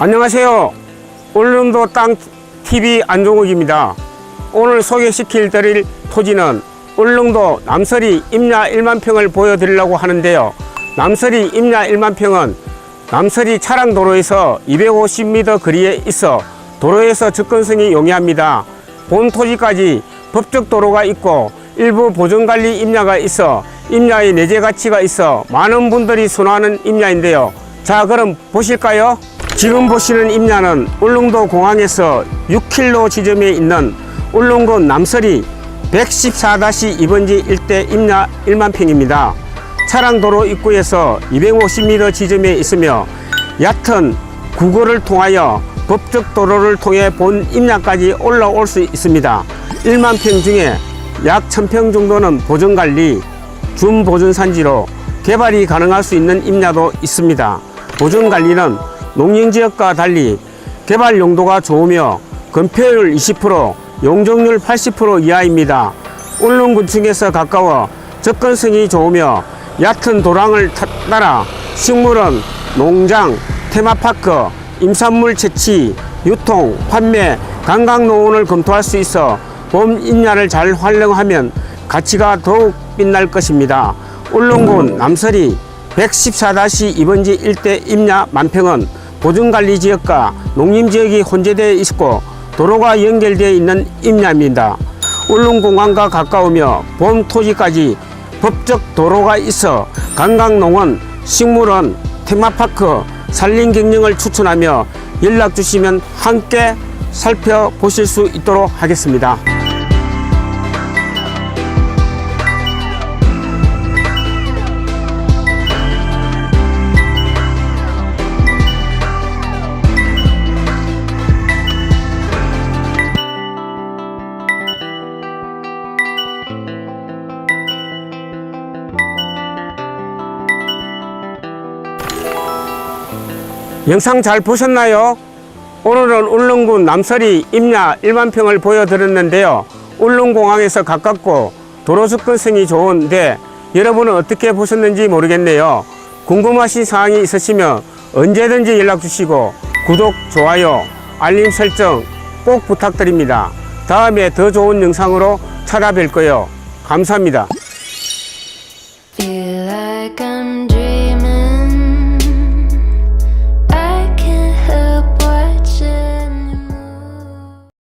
안녕하세요. 울릉도 땅 TV 안종욱입니다. 오늘 소개시킬 드릴 토지는 울릉도 남서리 임야 1만 평을 보여드리려고 하는데요. 남서리 임야 1만 평은 남서리 차량도로에서 250m 거리에 있어 도로에서 접근성이 용이합니다. 본 토지까지 법적 도로가 있고 일부 보존관리 임야가 있어 임야의 내재 가치가 있어 많은 분들이 선호하는 임야인데요. 자 그럼 보실까요? 지금 보시는 임야는 울릉도 공항에서 6km 지점에 있는 울릉군 남서리 114-2번지 일대 임야 1만 평입니다. 차량도로 입구에서 250m 지점에 있으며 얕은 국어를 통하여 법적 도로를 통해 본 임야까지 올라올 수 있습니다. 1만 평 중에 약 1000평 정도는 보존관리, 준보존산지로 개발이 가능할 수 있는 임야도 있습니다. 보존관리는 농림지역과 달리 개발 용도가 좋으며 건폐율 20%, 용적률 80% 이하입니다. 울릉군층에서 가까워 접근성이 좋으며 얕은 도랑을 타- 따라 식물원, 농장, 테마파크, 임산물 채취, 유통, 판매, 관광농원을 검토할 수 있어 봄 임야를 잘 활용하면 가치가 더욱 빛날 것입니다. 울릉군 남서리 114-2번지 일대 임야 만평은 보존관리지역과 농림지역이 혼재되어 있고 도로가 연결되어 있는 임야입니다. 울릉공항과 가까우며 본 토지까지 법적 도로가 있어 관광농원, 식물원, 테마파크, 산림 경영을 추천하며 연락 주시면 함께 살펴보실 수 있도록 하겠습니다. 영상 잘 보셨나요? 오늘은 울릉군 남서리 임야 1만 평을 보여드렸는데요. 울릉공항에서 가깝고 도로 접근성이 좋은데 여러분은 어떻게 보셨는지 모르겠네요. 궁금하신 사항이 있으시면 언제든지 연락 주시고 구독, 좋아요, 알림 설정 꼭 부탁드립니다. 다음에 더 좋은 영상으로 찾아뵐 거예요. 감사합니다.